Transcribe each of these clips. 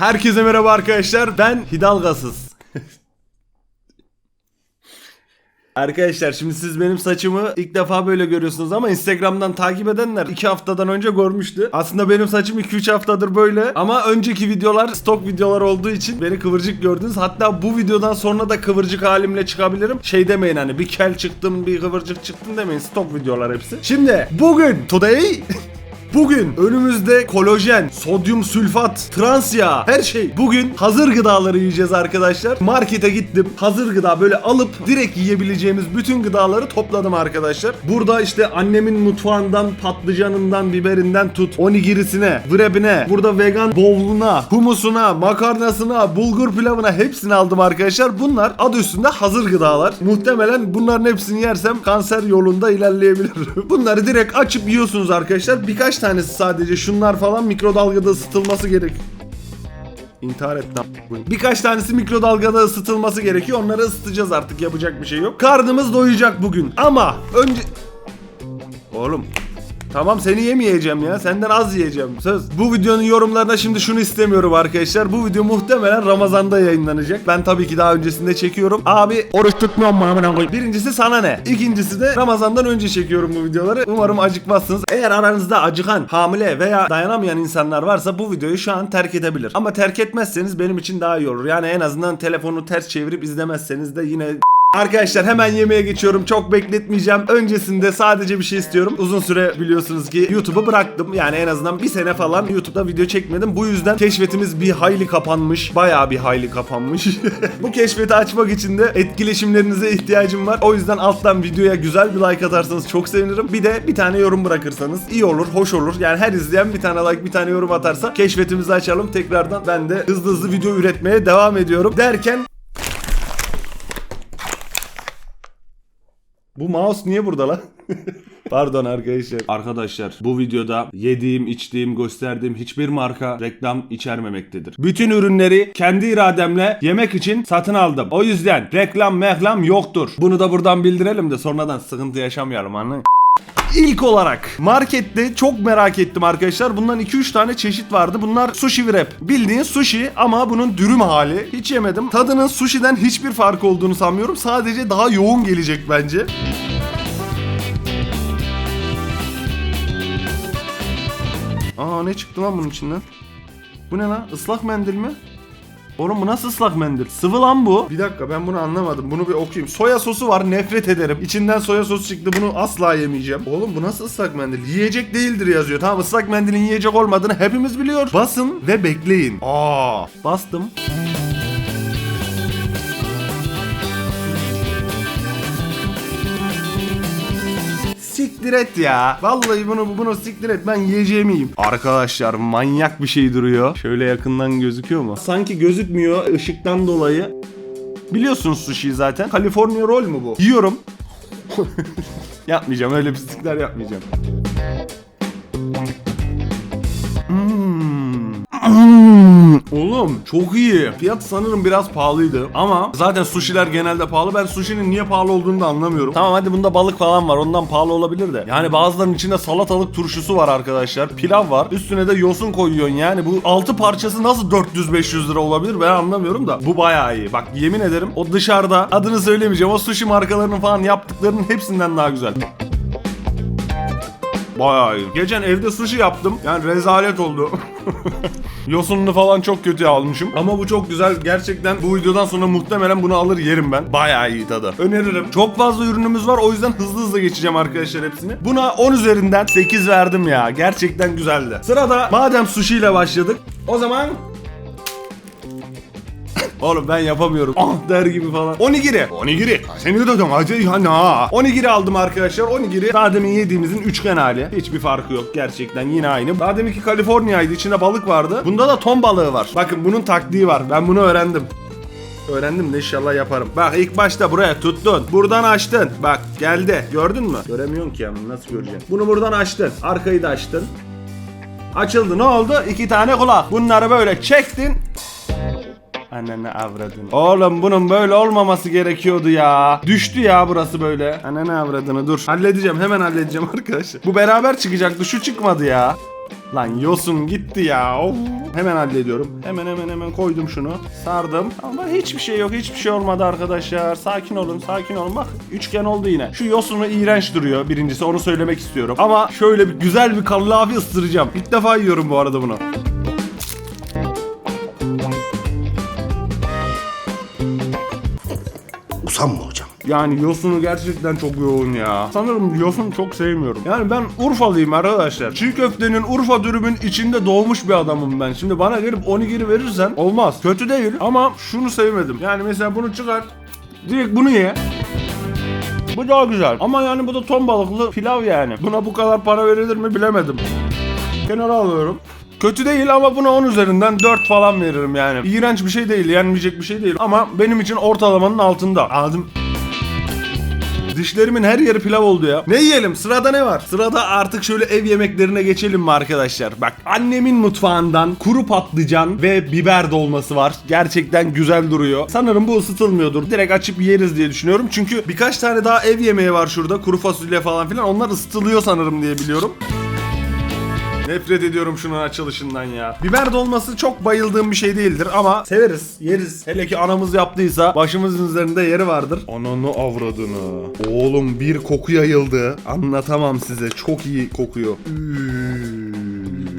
Herkese merhaba arkadaşlar. Ben Hidalgasız. Arkadaşlar şimdi siz benim saçımı ilk defa böyle görüyorsunuz ama Instagram'dan takip edenler 2 haftadan önce görmüştü. Aslında benim saçım 2-3 haftadır böyle ama önceki videolar stok videolar olduğu için beni kıvırcık gördünüz. Hatta bu videodan sonra da kıvırcık halimle çıkabilirim. Şey demeyin hani bir kel çıktım bir kıvırcık çıktım demeyin stok videolar hepsi. Şimdi bugün today Bugün önümüzde kolajen, sodyum sülfat, trans yağ, her şey. Bugün hazır gıdaları yiyeceğiz arkadaşlar. Markete gittim. Hazır gıda böyle alıp direkt yiyebileceğimiz bütün gıdaları topladım arkadaşlar. Burada işte annemin mutfağından patlıcanından, biberinden tut, onigirisine, wrebine, burada vegan bowl'una, humusuna, makarnasına, bulgur pilavına hepsini aldım arkadaşlar. Bunlar adı üstünde hazır gıdalar. Muhtemelen bunların hepsini yersem kanser yolunda ilerleyebilirim. Bunları direkt açıp yiyorsunuz arkadaşlar. Birkaç tanesi sadece şunlar falan mikrodalgada ısıtılması gerek. İntihar etti a**ım. Birkaç tanesi mikrodalgada ısıtılması gerekiyor. Onları ısıtacağız artık yapacak bir şey yok. Karnımız doyacak bugün. Ama önce... Oğlum Tamam seni yemeyeceğim ya. Senden az yiyeceğim. Söz. Bu videonun yorumlarına şimdi şunu istemiyorum arkadaşlar. Bu video muhtemelen Ramazan'da yayınlanacak. Ben tabii ki daha öncesinde çekiyorum. Abi oruç tutmuyorum mu amına koyayım? Birincisi sana ne? İkincisi de Ramazan'dan önce çekiyorum bu videoları. Umarım acıkmazsınız. Eğer aranızda acıkan, hamile veya dayanamayan insanlar varsa bu videoyu şu an terk edebilir. Ama terk etmezseniz benim için daha iyi olur. Yani en azından telefonu ters çevirip izlemezseniz de yine Arkadaşlar hemen yemeğe geçiyorum. Çok bekletmeyeceğim. Öncesinde sadece bir şey istiyorum. Uzun süre biliyorsunuz ki YouTube'u bıraktım. Yani en azından bir sene falan YouTube'da video çekmedim. Bu yüzden keşfetimiz bir hayli kapanmış. Bayağı bir hayli kapanmış. Bu keşfeti açmak için de etkileşimlerinize ihtiyacım var. O yüzden alttan videoya güzel bir like atarsanız çok sevinirim. Bir de bir tane yorum bırakırsanız iyi olur, hoş olur. Yani her izleyen bir tane like, bir tane yorum atarsa keşfetimizi açalım. Tekrardan ben de hızlı hızlı video üretmeye devam ediyorum. Derken Bu mouse niye burada lan? Pardon arkadaşlar. Arkadaşlar bu videoda yediğim, içtiğim, gösterdiğim hiçbir marka reklam içermemektedir. Bütün ürünleri kendi irademle yemek için satın aldım. O yüzden reklam meklam yoktur. Bunu da buradan bildirelim de sonradan sıkıntı yaşamayalım anlayın. İlk olarak markette çok merak ettim arkadaşlar. Bundan 2-3 tane çeşit vardı. Bunlar sushi wrap. Bildiğin sushi ama bunun dürüm hali. Hiç yemedim. Tadının sushi'den hiçbir farkı olduğunu sanmıyorum. Sadece daha yoğun gelecek bence. Aa ne çıktı lan bunun içinden? Bu ne lan? Islak mendil mi? Oğlum bu nasıl ıslak mendil? Sıvı lan bu. Bir dakika ben bunu anlamadım. Bunu bir okuyayım. Soya sosu var nefret ederim. İçinden soya sosu çıktı. Bunu asla yemeyeceğim. Oğlum bu nasıl ıslak mendil? Yiyecek değildir yazıyor. Tamam ıslak mendilin yiyecek olmadığını hepimiz biliyor. Basın ve bekleyin. Aa bastım. Siktir et ya. Vallahi bunu bunu siktir et. Ben yiyeceğim yiyeyim. Arkadaşlar manyak bir şey duruyor. Şöyle yakından gözüküyor mu? Sanki gözükmüyor ışıktan dolayı. Biliyorsunuz sushi zaten. California roll mu bu? Yiyorum. yapmayacağım öyle pislikler yapmayacağım. Oğlum çok iyi. Fiyat sanırım biraz pahalıydı ama zaten sushiler genelde pahalı. Ben sushi'nin niye pahalı olduğunu da anlamıyorum. Tamam hadi bunda balık falan var. Ondan pahalı olabilir de. Yani bazılarının içinde salatalık turşusu var arkadaşlar. Pilav var. Üstüne de yosun koyuyorsun yani. Bu 6 parçası nasıl 400-500 lira olabilir ben anlamıyorum da. Bu bayağı iyi. Bak yemin ederim o dışarıda adını söylemeyeceğim. O sushi markalarının falan yaptıklarının hepsinden daha güzel. Bayağı iyi. Geçen evde sushi yaptım. Yani rezalet oldu. Yosununu falan çok kötü almışım. Ama bu çok güzel. Gerçekten bu videodan sonra muhtemelen bunu alır yerim ben. Bayağı iyi tadı. Öneririm. Çok fazla ürünümüz var. O yüzden hızlı hızlı geçeceğim arkadaşlar hepsini. Buna 10 üzerinden 8 verdim ya. Gerçekten güzeldi. Sırada madem sushi ile başladık. O zaman Oğlum ben yapamıyorum. Ah der gibi falan. Onigiri. Onigiri. Seni de dedim acı yani ha. Onigiri aldım arkadaşlar. Onigiri daha demin yediğimizin üçgen hali. Hiçbir farkı yok gerçekten yine aynı. Daha deminki Kaliforniya'ydı. içinde balık vardı. Bunda da ton balığı var. Bakın bunun taktiği var. Ben bunu öğrendim. Öğrendim de inşallah yaparım. Bak ilk başta buraya tuttun. Buradan açtın. Bak geldi. Gördün mü? Göremiyorsun ki ama nasıl göreceksin? Bunu buradan açtın. Arkayı da açtın. Açıldı. Ne oldu? İki tane kulak. Bunları böyle çektin. Ananı avradını. Oğlum bunun böyle olmaması gerekiyordu ya. Düştü ya burası böyle. Ananı avradını dur. Halledeceğim hemen halledeceğim arkadaşlar. Bu beraber çıkacaktı şu çıkmadı ya. Lan yosun gitti ya. Of. Hemen hallediyorum. Hemen hemen hemen koydum şunu. Sardım. Ama hiçbir şey yok. Hiçbir şey olmadı arkadaşlar. Sakin olun. Sakin olun. Bak üçgen oldu yine. Şu yosunu iğrenç duruyor. Birincisi onu söylemek istiyorum. Ama şöyle bir güzel bir kallavi ısıracağım. İlk defa yiyorum bu arada bunu. Usanma hocam. Yani yosunu gerçekten çok yoğun ya. Sanırım yosun çok sevmiyorum. Yani ben Urfalıyım arkadaşlar. Çiğ köftenin Urfa dürümün içinde doğmuş bir adamım ben. Şimdi bana gelip onigiri verirsen olmaz. Kötü değil ama şunu sevmedim. Yani mesela bunu çıkar. Direkt bunu ye. Bu daha güzel. Ama yani bu da ton balıklı pilav yani. Buna bu kadar para verilir mi bilemedim. Kenara alıyorum. Kötü değil ama buna 10 üzerinden 4 falan veririm yani. İğrenç bir şey değil, yenmeyecek bir şey değil. Ama benim için ortalamanın altında. Aldım. Dişlerimin her yeri pilav oldu ya. Ne yiyelim? Sırada ne var? Sırada artık şöyle ev yemeklerine geçelim mi arkadaşlar? Bak annemin mutfağından kuru patlıcan ve biber dolması var. Gerçekten güzel duruyor. Sanırım bu ısıtılmıyordur. Direkt açıp yeriz diye düşünüyorum. Çünkü birkaç tane daha ev yemeği var şurada. Kuru fasulye falan filan. Onlar ısıtılıyor sanırım diye biliyorum. Nefret ediyorum şunun açılışından ya. Biber dolması çok bayıldığım bir şey değildir ama severiz, yeriz. Hele ki anamız yaptıysa başımızın üzerinde yeri vardır. Ananı avradını. Oğlum bir koku yayıldı. Anlatamam size. Çok iyi kokuyor. Üü,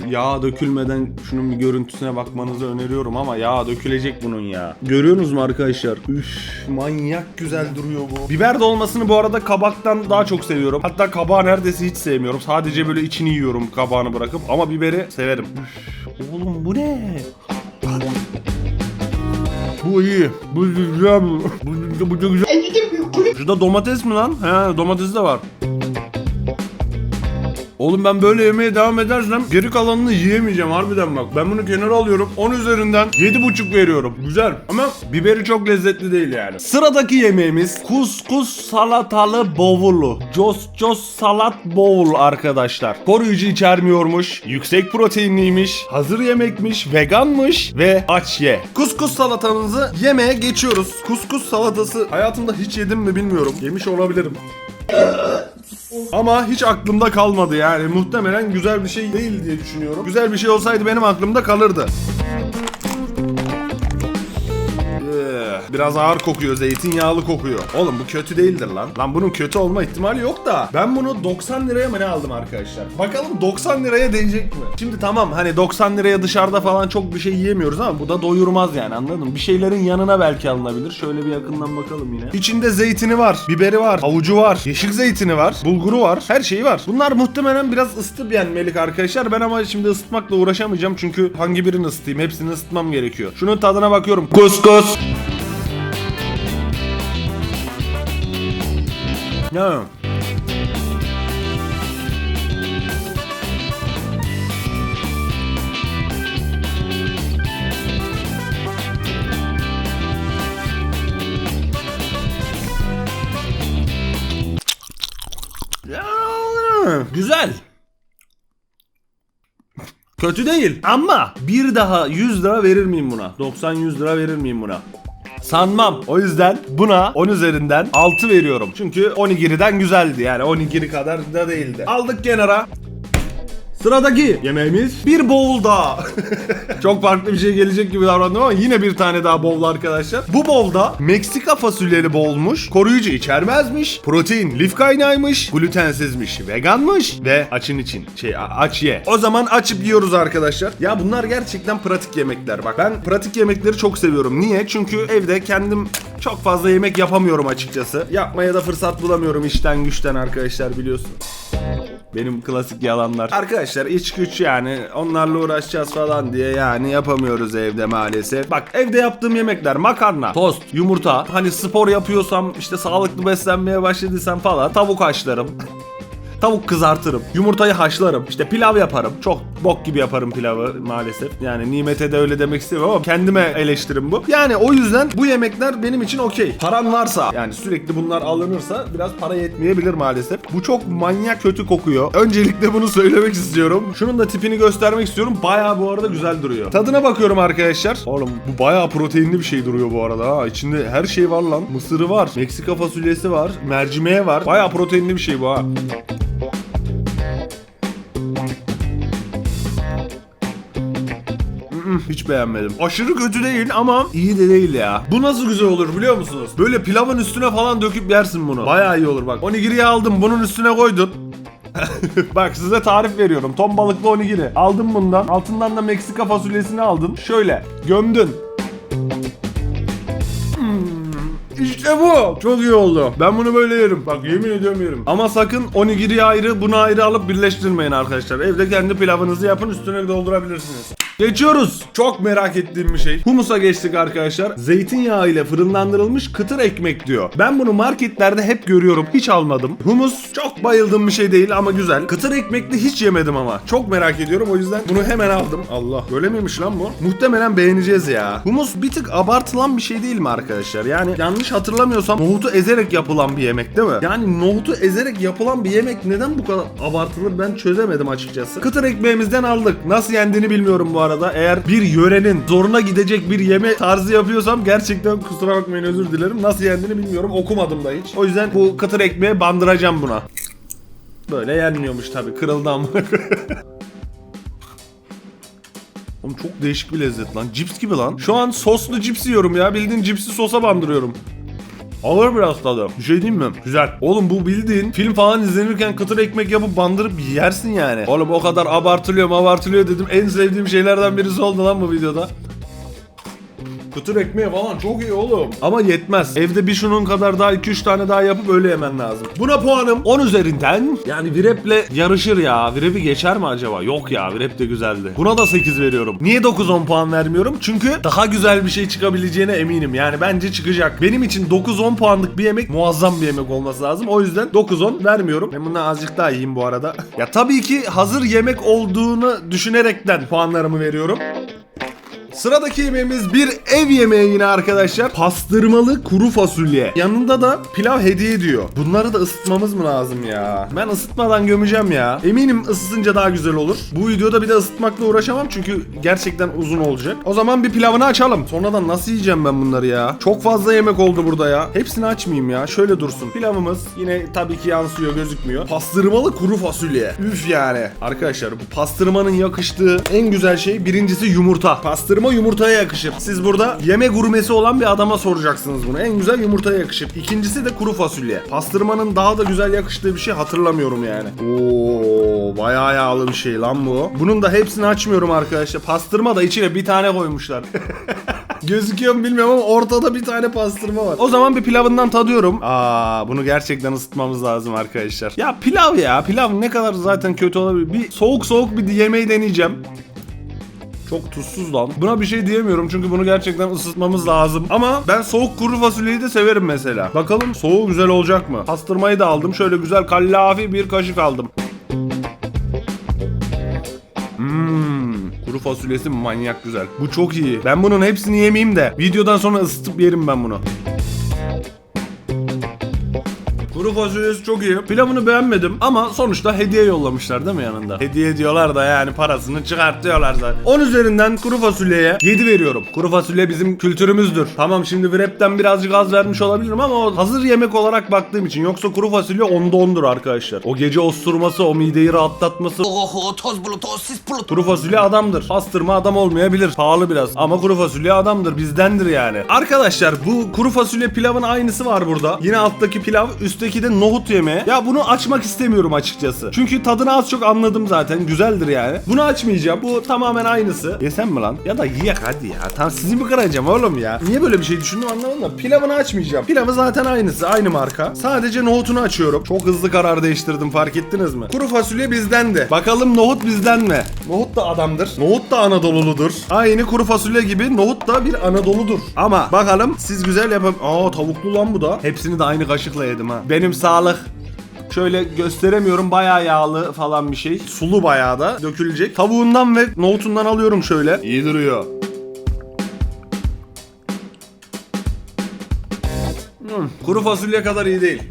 Yağ dökülmeden şunun bir görüntüsüne bakmanızı öneriyorum ama yağ dökülecek bunun ya. Görüyorsunuz mu arkadaşlar? Üf manyak güzel duruyor bu. Biber dolmasını bu arada kabaktan daha çok seviyorum. Hatta kabağı neredeyse hiç sevmiyorum. Sadece böyle içini yiyorum kabağını bırakıp ama biberi severim. Üf, oğlum bu ne? Bu iyi. Bu güzel. Bu, bu da güzel. Şurada domates mi lan? He domates de var. Oğlum ben böyle yemeye devam edersem geri kalanını yiyemeyeceğim harbiden bak. Ben bunu kenara alıyorum. 10 üzerinden 7,5 veriyorum. Güzel. Ama biberi çok lezzetli değil yani. Sıradaki yemeğimiz kuskus salatalı bovulu. Jos jos salat bowl arkadaşlar. Koruyucu içermiyormuş. Yüksek proteinliymiş. Hazır yemekmiş. Veganmış. Ve aç ye. Kuskus salatanızı yemeye geçiyoruz. Kuskus salatası hayatımda hiç yedim mi bilmiyorum. Yemiş olabilirim. Ama hiç aklımda kalmadı yani. Muhtemelen güzel bir şey değil diye düşünüyorum. Güzel bir şey olsaydı benim aklımda kalırdı. Biraz ağır kokuyor, zeytinyağlı kokuyor. Oğlum bu kötü değildir lan. Lan bunun kötü olma ihtimali yok da. Ben bunu 90 liraya mı ne aldım arkadaşlar? Bakalım 90 liraya değecek mi? Şimdi tamam hani 90 liraya dışarıda falan çok bir şey yiyemiyoruz ama bu da doyurmaz yani anladın mı? Bir şeylerin yanına belki alınabilir. Şöyle bir yakından bakalım yine. İçinde zeytini var, biberi var, havucu var, yeşil zeytini var, bulguru var, her şeyi var. Bunlar muhtemelen biraz ısıtıp yenmelik arkadaşlar. Ben ama şimdi ısıtmakla uğraşamayacağım çünkü hangi birini ısıtayım? Hepsini ısıtmam gerekiyor. Şunun tadına bakıyorum. Kuskus. Ya. Ya, Güzel. Kötü değil ama bir daha 100 lira verir miyim buna? 90-100 lira verir miyim buna? Sanmam. O yüzden buna 10 üzerinden 6 veriyorum. Çünkü onigiri'den güzeldi yani onigiri kadar da değildi. Aldık kenara. Sıradaki yemeğimiz bir bowl daha. Çok farklı bir şey gelecek gibi davrandım ama yine bir tane daha bowl arkadaşlar. Bu bowl'da Meksika fasulyeli bowlmuş, koruyucu içermezmiş, protein lif kaynağıymış, glutensizmiş, veganmış ve açın için şey aç ye. O zaman açıp yiyoruz arkadaşlar. Ya bunlar gerçekten pratik yemekler bak. Ben pratik yemekleri çok seviyorum. Niye? Çünkü evde kendim çok fazla yemek yapamıyorum açıkçası. Yapmaya da fırsat bulamıyorum işten güçten arkadaşlar biliyorsun. Benim klasik yalanlar. Arkadaşlar iç güç yani onlarla uğraşacağız falan diye yani yapamıyoruz evde maalesef. Bak evde yaptığım yemekler makarna, tost, yumurta. Hani spor yapıyorsam işte sağlıklı beslenmeye başladıysam falan tavuk haşlarım. Tavuk kızartırım. Yumurtayı haşlarım. İşte pilav yaparım. Çok bok gibi yaparım pilavı maalesef. Yani nimete de öyle demek istemiyorum ama kendime eleştirim bu. Yani o yüzden bu yemekler benim için okey. Paran varsa yani sürekli bunlar alınırsa biraz para yetmeyebilir maalesef. Bu çok manyak kötü kokuyor. Öncelikle bunu söylemek istiyorum. Şunun da tipini göstermek istiyorum. Bayağı bu arada güzel duruyor. Tadına bakıyorum arkadaşlar. Oğlum bu bayağı proteinli bir şey duruyor bu arada ha. İçinde her şey var lan. Mısırı var. Meksika fasulyesi var. Mercimeği var. Bayağı proteinli bir şey bu ha. Hiç beğenmedim. Aşırı kötü değil ama iyi de değil ya. Bu nasıl güzel olur biliyor musunuz? Böyle pilavın üstüne falan döküp yersin bunu. Bayağı iyi olur bak. Onigiri'yi aldım bunun üstüne koydun. Bak size tarif veriyorum. Ton balıklı onigiri. Aldım bundan. Altından da Meksika fasulyesini aldın. Şöyle gömdün. Hmm, İşte bu. Çok iyi oldu. Ben bunu böyle yerim. Bak yemin ediyorum yerim. Ama sakın onigiri ayrı, bunu ayrı alıp birleştirmeyin arkadaşlar. Evde kendi pilavınızı yapın, üstüne doldurabilirsiniz. Geçiyoruz. Çok merak ettiğim bir şey. Humusa geçtik arkadaşlar. Zeytinyağı ile fırınlandırılmış kıtır ekmek diyor. Ben bunu marketlerde hep görüyorum. Hiç almadım. Humus çok bayıldığım bir şey değil ama güzel. Kıtır ekmekli hiç yemedim ama. Çok merak ediyorum o yüzden bunu hemen aldım. Allah böyle miymiş lan bu? Muhtemelen beğeneceğiz ya. Humus bir tık abartılan bir şey değil mi arkadaşlar? Yani yanlış hatırlamıyorsam nohutu ezerek yapılan bir yemek değil mi? Yani nohutu ezerek yapılan bir yemek neden bu kadar abartılır ben çözemedim açıkçası. Kıtır ekmeğimizden aldık. Nasıl yendiğini bilmiyorum bu arada. Eğer bir yörenin zoruna gidecek bir yeme tarzı yapıyorsam gerçekten kusura bakmayın özür dilerim. Nasıl yendiğini bilmiyorum. Okumadım da hiç. O yüzden bu kıtır ekmeği bandıracağım buna. Böyle yenmiyormuş tabii. Kırıldı ama. Oğlum çok değişik bir lezzet lan. Cips gibi lan. Şu an soslu cips yiyorum ya. Bildiğin cipsi sosa bandırıyorum. Ağır biraz tadı. Bir şey diyeyim mi? Güzel. Oğlum bu bildiğin film falan izlenirken kıtır ekmek yapıp bandırıp yersin yani. Oğlum o kadar abartılıyor abartılıyor dedim. En sevdiğim şeylerden birisi oldu lan bu videoda. Kıtır ekmeği falan çok iyi oğlum. Ama yetmez. Evde bir şunun kadar daha 2-3 tane daha yapıp öyle yemen lazım. Buna puanım 10 üzerinden. Yani Virep'le yarışır ya. Virep'i geçer mi acaba? Yok ya Virep de güzeldi. Buna da 8 veriyorum. Niye 9-10 puan vermiyorum? Çünkü daha güzel bir şey çıkabileceğine eminim. Yani bence çıkacak. Benim için 9-10 puanlık bir yemek muazzam bir yemek olması lazım. O yüzden 9-10 vermiyorum. Ben bundan azıcık daha yiyeyim bu arada. ya tabii ki hazır yemek olduğunu düşünerekten puanlarımı veriyorum. Sıradaki yemeğimiz bir ev yemeği yine arkadaşlar. Pastırmalı kuru fasulye. Yanında da pilav hediye ediyor. Bunları da ısıtmamız mı lazım ya? Ben ısıtmadan gömeceğim ya. Eminim ısıtınca daha güzel olur. Bu videoda bir de ısıtmakla uğraşamam çünkü gerçekten uzun olacak. O zaman bir pilavını açalım. Sonradan nasıl yiyeceğim ben bunları ya? Çok fazla yemek oldu burada ya. Hepsini açmayayım ya. Şöyle dursun. Pilavımız yine tabii ki yansıyor gözükmüyor. Pastırmalı kuru fasulye. Üf yani. Arkadaşlar bu pastırmanın yakıştığı en güzel şey birincisi yumurta. Pastırma yumurtaya yakışır. Siz burada yeme gurmesi olan bir adama soracaksınız bunu. En güzel yumurtaya yakışır. İkincisi de kuru fasulye. Pastırmanın daha da güzel yakıştığı bir şey hatırlamıyorum yani. Oo, bayağı yağlı bir şey lan bu. Bunun da hepsini açmıyorum arkadaşlar. Pastırma da içine bir tane koymuşlar. Gözüküyor mu bilmiyorum ama ortada bir tane pastırma var. O zaman bir pilavından tadıyorum. Aa, bunu gerçekten ısıtmamız lazım arkadaşlar. Ya pilav ya. Pilav ne kadar zaten kötü olabilir. Bir soğuk soğuk bir yemeği deneyeceğim. Çok tuzsuz lan. Buna bir şey diyemiyorum çünkü bunu gerçekten ısıtmamız lazım. Ama ben soğuk kuru fasulyeyi de severim mesela. Bakalım soğuğu güzel olacak mı? Pastırmayı da aldım. Şöyle güzel kallafi bir kaşık aldım. Mmm. Kuru fasulyesi manyak güzel. Bu çok iyi. Ben bunun hepsini yemeyeyim de videodan sonra ısıtıp yerim ben bunu. Kuru fasulyesi çok iyi. Pilavını beğenmedim ama sonuçta hediye yollamışlar değil mi yanında? Hediye diyorlar da yani parasını çıkartıyorlar zaten. 10 üzerinden kuru fasulyeye 7 veriyorum. Kuru fasulye bizim kültürümüzdür. Tamam şimdi wrap'ten birazcık az vermiş olabilirim ama o hazır yemek olarak baktığım için. Yoksa kuru fasulye 10'da 10'dur arkadaşlar. O gece osturması, o mideyi rahatlatması. Oho toz bulut, toz sis bulut. Kuru fasulye adamdır. Pastırma adam olmayabilir. Pahalı biraz. Ama kuru fasulye adamdır. Bizdendir yani. Arkadaşlar bu kuru fasulye pilavın aynısı var burada. Yine alttaki pilav, üstteki de nohut yemeği. Ya bunu açmak istemiyorum açıkçası. Çünkü tadını az çok anladım zaten. Güzeldir yani. Bunu açmayacağım. Bu tamamen aynısı. Yesem mi lan? Ya da yiyek hadi ya. Tam sizi mi kıracağım oğlum ya? Niye böyle bir şey düşündüm anlamadım da. Pilavını açmayacağım. Pilavı zaten aynısı. Aynı marka. Sadece nohutunu açıyorum. Çok hızlı karar değiştirdim fark ettiniz mi? Kuru fasulye bizden de. Bakalım nohut bizden mi? Nohut da adamdır. Nohut da Anadolu'ludur. Aynı kuru fasulye gibi nohut da bir Anadolu'dur. Ama bakalım siz güzel yapın. Aa tavuklu lan bu da. Hepsini de aynı kaşıkla yedim ha. Benim sağlık. Şöyle gösteremiyorum bayağı yağlı falan bir şey. Sulu bayağı da dökülecek. Tavuğundan ve nohutundan alıyorum şöyle. İyi duruyor. Hmm, kuru fasulye kadar iyi değil.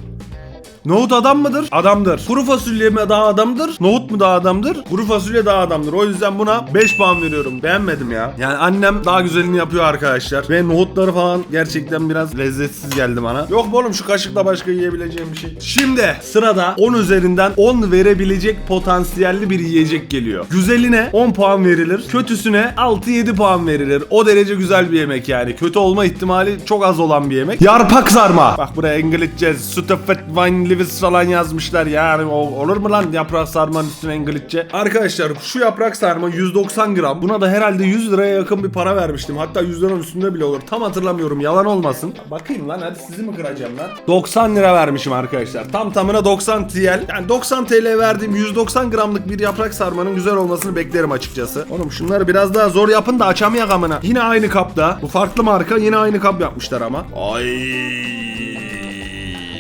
Nohut adam mıdır? Adamdır. Kuru fasulye mi daha adamdır? Nohut mu daha adamdır? Kuru fasulye daha adamdır. O yüzden buna 5 puan veriyorum. Beğenmedim ya. Yani annem daha güzelini yapıyor arkadaşlar. Ve nohutları falan gerçekten biraz lezzetsiz geldi bana. Yok mu oğlum şu kaşıkla başka yiyebileceğim bir şey. Şimdi sırada 10 üzerinden 10 verebilecek potansiyelli bir yiyecek geliyor. Güzeline 10 puan verilir. Kötüsüne 6-7 puan verilir. O derece güzel bir yemek yani. Kötü olma ihtimali çok az olan bir yemek. Yarpak sarma. Bak buraya İngilizce Stupid Wine Leaves falan yazmışlar yani. O, olur mu lan yaprak sarmanın üstüne İngilizce? Arkadaşlar şu yaprak sarma 190 gram. Buna da herhalde 100 liraya yakın bir para vermiştim. Hatta 100 liranın üstünde bile olur. Tam hatırlamıyorum. Yalan olmasın. Bakayım lan hadi sizi mi kıracağım lan? 90 lira vermişim arkadaşlar. Tam tamına 90 TL. Yani 90 TL verdiğim 190 gramlık bir yaprak sarmanın güzel olmasını beklerim açıkçası. Oğlum şunları biraz daha zor yapın da açamayak amına. Yine aynı kapta. Bu farklı marka yine aynı kap yapmışlar ama. Ay.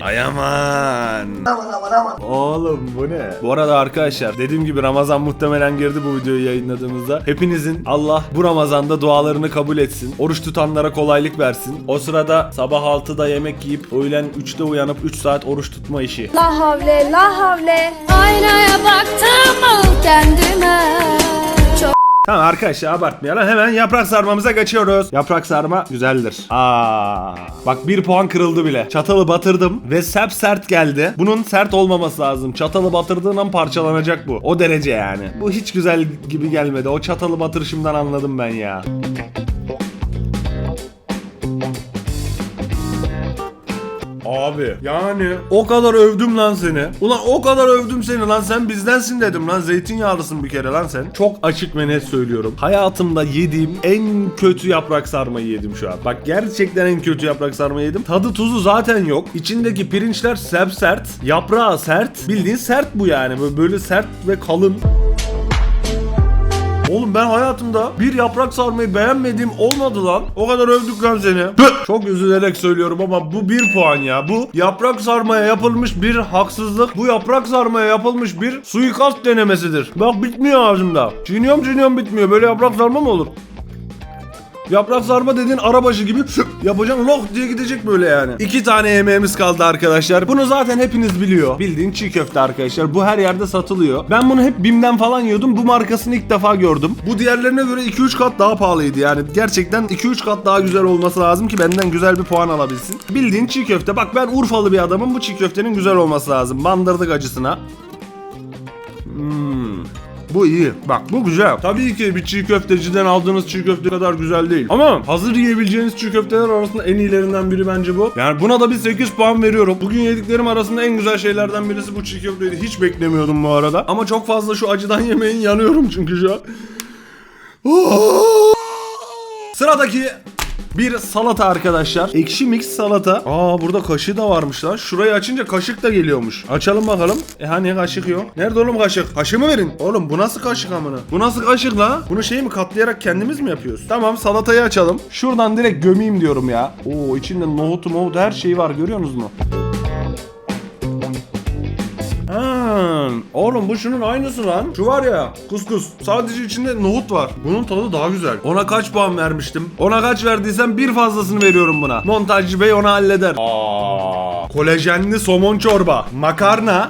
Ay aman. Oğlum bu ne? Bu arada arkadaşlar dediğim gibi Ramazan muhtemelen girdi bu videoyu yayınladığımızda. Hepinizin Allah bu Ramazan'da dualarını kabul etsin. Oruç tutanlara kolaylık versin. O sırada sabah 6'da yemek yiyip öğlen 3'te uyanıp 3 saat oruç tutma işi. La havle la havle Aynaya baktım mı kendime Tamam arkadaşlar abartmayalım. Hemen yaprak sarmamıza geçiyoruz. Yaprak sarma güzeldir. Aa, bak bir puan kırıldı bile. Çatalı batırdım ve sert sert geldi. Bunun sert olmaması lazım. Çatalı batırdığın an parçalanacak bu. O derece yani. Bu hiç güzel gibi gelmedi. O çatalı batırışımdan anladım ben ya. Abi yani o kadar övdüm lan seni. Ulan o kadar övdüm seni lan sen bizdensin dedim lan zeytinyağlısın bir kere lan sen. Çok açık ve net söylüyorum. Hayatımda yediğim en kötü yaprak sarmayı yedim şu an. Bak gerçekten en kötü yaprak sarmayı yedim. Tadı tuzu zaten yok. İçindeki pirinçler sert sert. Yaprağı sert. Bildiğin sert bu yani. Böyle, sert ve kalın. Oğlum ben hayatımda bir yaprak sarmayı beğenmediğim olmadı lan. O kadar övdük lan seni. Çok üzülerek söylüyorum ama bu bir puan ya. Bu yaprak sarmaya yapılmış bir haksızlık. Bu yaprak sarmaya yapılmış bir suikast denemesidir. Bak bitmiyor ağzımda. Çiğniyorum çiğniyorum bitmiyor. Böyle yaprak sarma mı olur? Yaprak sarma dediğin arabaşı gibi yapacaksın loh diye gidecek böyle yani. İki tane yemeğimiz kaldı arkadaşlar. Bunu zaten hepiniz biliyor. Bildiğin çiğ köfte arkadaşlar. Bu her yerde satılıyor. Ben bunu hep BİM'den falan yiyordum. Bu markasını ilk defa gördüm. Bu diğerlerine göre 2-3 kat daha pahalıydı yani. Gerçekten 2-3 kat daha güzel olması lazım ki benden güzel bir puan alabilsin. Bildiğin çiğ köfte. Bak ben Urfalı bir adamım. Bu çiğ köftenin güzel olması lazım. Bandırdık acısına. Hmm. Bu iyi. Bak bu güzel. Tabii ki bir çiğ köfteciden aldığınız çiğ köfte kadar güzel değil. Ama hazır yiyebileceğiniz çiğ köfteler arasında en iyilerinden biri bence bu. Yani buna da bir 8 puan veriyorum. Bugün yediklerim arasında en güzel şeylerden birisi bu çiğ köfteydi. Hiç beklemiyordum bu arada. Ama çok fazla şu acıdan yemeğin yanıyorum çünkü şu an. Sıradaki bir salata arkadaşlar. Ekşi mix salata. Aa burada kaşığı da varmış lan. Şurayı açınca kaşık da geliyormuş. Açalım bakalım. E hani kaşık yok. Nerede oğlum kaşık? Kaşığı mı verin? Oğlum bu nasıl kaşık amına? Bu nasıl kaşık la? Bunu şey mi katlayarak kendimiz mi yapıyoruz? Tamam salatayı açalım. Şuradan direkt gömeyim diyorum ya. Oo içinde nohutu mohutu her şeyi var görüyorsunuz mu? Ha, oğlum bu şunun aynısı lan. Şu var ya kuskus. Sadece içinde nohut var. Bunun tadı daha güzel. Ona kaç puan vermiştim? Ona kaç verdiysem bir fazlasını veriyorum buna. Montajcı bey onu halleder. Aa, kolajenli somon çorba. Makarna.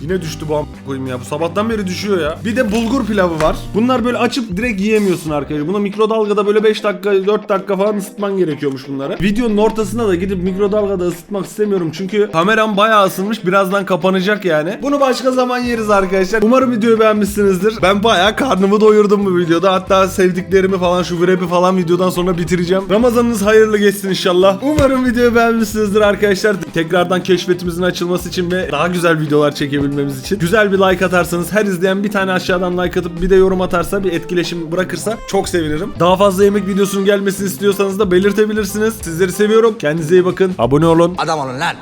Yine düştü bu koyayım ya. Bu sabahtan beri düşüyor ya. Bir de bulgur pilavı var. Bunlar böyle açıp direkt yiyemiyorsun arkadaşlar. Buna mikrodalgada böyle 5 dakika 4 dakika falan ısıtman gerekiyormuş bunları. Videonun ortasına da gidip mikrodalgada ısıtmak istemiyorum. Çünkü kameram bayağı ısınmış. Birazdan kapanacak yani. Bunu başka zaman yeriz arkadaşlar. Umarım videoyu beğenmişsinizdir. Ben bayağı karnımı doyurdum bu videoda. Hatta sevdiklerimi falan şu wrap'i falan videodan sonra bitireceğim. Ramazanınız hayırlı geçsin inşallah. Umarım videoyu beğenmişsinizdir arkadaşlar. Tekrardan keşfetimizin açılması için ve daha güzel videolar çekebilmemiz için güzel bir like atarsanız her izleyen bir tane aşağıdan like atıp bir de yorum atarsa bir etkileşim bırakırsa çok sevinirim. Daha fazla yemek videosunun gelmesini istiyorsanız da belirtebilirsiniz. Sizleri seviyorum. Kendinize iyi bakın. Abone olun. Adam olun lan.